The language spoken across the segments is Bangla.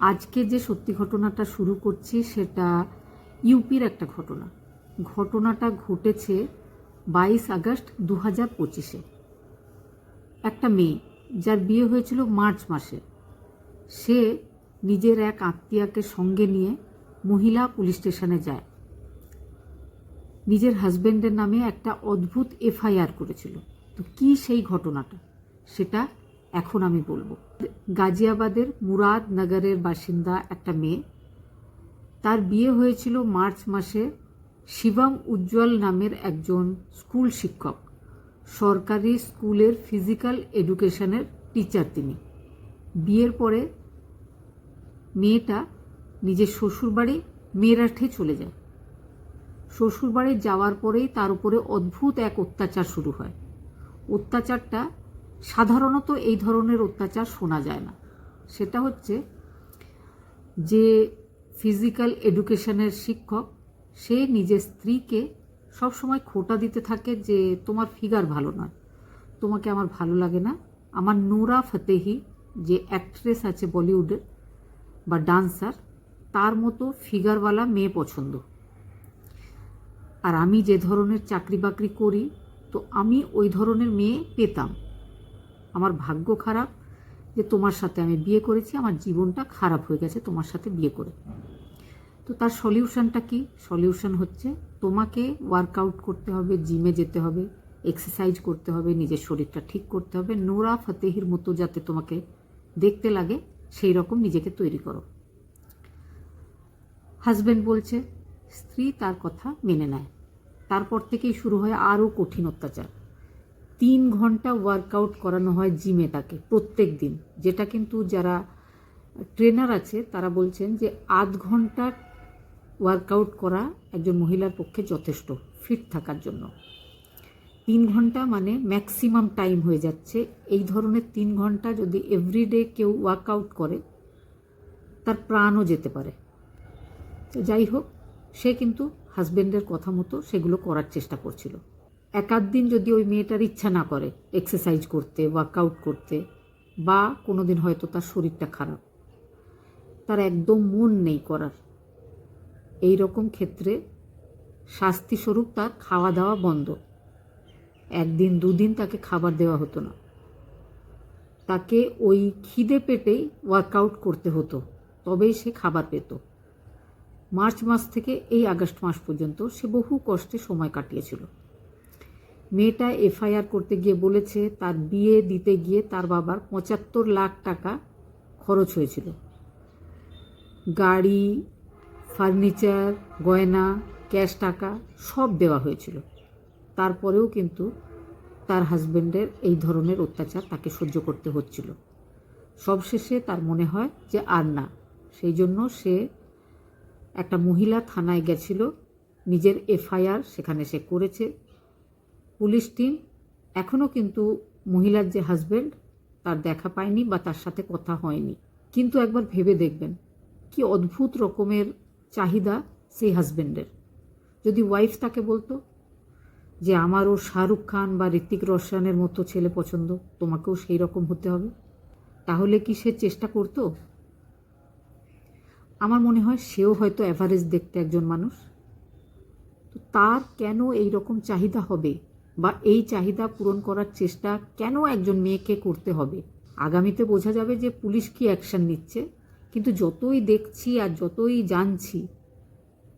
আজকে যে সত্যি ঘটনাটা শুরু করছি সেটা ইউপির একটা ঘটনা। ঘটনাটা ঘটেছে বাইশ আগস্ট দু হাজার পঁচিশে। একটা মেয়ে যার বিয়ে হয়েছিল মার্চ মাসে। সে নিজের এক আত্মীয়াকে সঙ্গে নিয়ে মহিলা পুলিশ স্টেশনে যায়। নিজের হাজবেন্ডের নামে একটা অদ্ভুত এফআইআর করেছিল। তো কি সেই ঘটনাটা? সেটা এখন আমি বলব। গাজিয়াবাদের মুরাদ নগরের বাসিন্দা একটা মেয়ে। তার বিয়ে হয়েছিল মার্চ মাসে শিবম উজ্জ্বল নামের একজন স্কুল শিক্ষক। সরকারি স্কুলের ফিজিক্যাল এডুকেশনের টিচার তিনি। বিয়ের পরে মেয়েটা নিজের শ্বশুরবাড়ি মেরাঠে চলে যায়। শ্বশুরবাড়ি যাওয়ার পরেই তার উপরে অদ্ভুত এক অত্যাচার শুরু হয়। অত্যাচারটা সাধারণত এই ধরনের অত্যাচার শোনা যায় না। সেটা হচ্ছে যে ফিজিক্যাল এডুকেশনের শিক্ষক, সে নিজের স্ত্রীকে সবসময় খোটা দিতে থাকে যে, তোমার ফিগার ভালো নয়। তোমাকে আমার ভালো লাগে না। আমার নোরা ফতেহি, যে অ্যাক্ট্রেস আছে বলিউডের বা ডান্সার তার মতো ফিগারওয়ালা মেয়ে পছন্দ। আর আমি যে ধরনের চাকরি বাকরি করি, তো আমি ওই ধরনের মেয়ে পেতাম। আমার ভাগ্য খারাপ যে তোমার সাথে আমি বিয়ে করেছি, আমার জীবনটা খারাপ হয়ে গেছে তোমার সাথে বিয়ে করে। তো তার সলিউশনটা কি? সলিউশন হচ্ছে তোমাকে ওয়ার্কআউট করতে হবে জিমে যেতে হবে এক্সারসাইজ করতে হবে, নিজের শরীরটা ঠিক করতে হবে, নোরা ফতেহির মতো যাতে তোমাকে দেখতে লাগে, সেই রকম নিজেকে তৈরি করো। হাজব্যান্ড বলছে, স্ত্রী তার কথা মেনে নেয়। তারপর থেকেই শুরু হয় আরও কঠিন অত্যাচার। তিন ঘণ্টা ওয়ার্কআউট করানো হয় জিমে তাকে, প্রত্যেক দিন। যেটা কিন্তু যারা ট্রেনার আছে, তারা বলছেন যে আধ ঘণ্টা ওয়ার্কআউট করা একজন মহিলার পক্ষে যথেষ্ট ফিট থাকার জন্য। তিন ঘণ্টা মানে ম্যাক্সিমাম টাইম হয়ে যাচ্ছে। এই ধরনের তিন ঘণ্টা যদি এভরিডে কেউ ওয়ার্কআউট করে, তার প্রাণও যেতে পারে। যাই হোক, সে কিন্তু হাজব্যান্ডের কথা মতো সেগুলো করার চেষ্টা করছিল। এক আধ দিন যদি ওই মেয়েটার ইচ্ছা না করে এক্সারসাইজ করতে ওয়ার্কআউট করতে, বা কোনো দিন হয়তো তার শরীরটা খারাপ। তার একদম মন নেই করার। এই রকম ক্ষেত্রে শাস্তিস্বরূপ তার খাওয়া দাওয়া বন্ধ। একদিন, দুদিন তাকে খাবার দেওয়া হতো না। তাকে ওই খিদে পেটেই ওয়ার্কআউট করতে হতো, তবেই সে খাবার পেত। মার্চ মাস থেকে এই আগস্ট মাস পর্যন্ত সে বহু কষ্টে সময় কাটিয়েছিল। মেয়েটা এফআইআর করতে গিয়ে বলেছে তার বিয়ে দিতে গিয়ে তার বাবার পঁচাত্তর লাখ টাকা খরচ হয়েছিল। গাড়ি, ফার্নিচার, গয়না, ক্যাশ টাকা সব দেওয়া হয়েছিল। তারপরেও কিন্তু তার হাজব্যান্ডের এই ধরনের অত্যাচার তাকে সহ্য করতে হচ্ছিল। সবশেষে তার মনে হয় যে আর না, সেই জন্য সে একটা মহিলা থানায় গেছিল, নিজের এফআইআর সেখানে সে করেছে পুলিশ টিম এখনও কিন্তু মহিলার যে হাজব্যান্ড তার দেখা পায়নি বা তার সাথে কথা হয়নি। কিন্তু একবার ভেবে দেখবেন কি অদ্ভুত রকমের চাহিদা সেই হাজব্যান্ডের যদি ওয়াইফ তাকে বলতো যে আমারও শাহরুখ খান বা ঋতিক রোশনের মতো ছেলে পছন্দ, তোমাকেও সেই রকম হতে হবে। তাহলে কি সে চেষ্টা করতো? আমার মনে হয় সেও হয়তো অ্যাভারেজ দেখতে একজন মানুষ। তো তার কেন এই রকম চাহিদা হবে? বা এই চাহিদা পূরণ করার চেষ্টা কেন একজন মেয়েকে করতে হবে? আগামীতে বোঝা যাবে যে পুলিশ কি অ্যাকশান নিচ্ছে। কিন্তু যতই দেখছি আর যতই জানছি,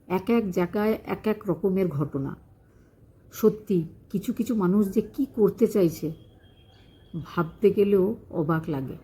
এক এক জায়গায় এক এক রকমের ঘটনা। সত্যি, কিছু কিছু মানুষ যে কি করতে চাইছে, ভাবতে গেলেও অবাক লাগে।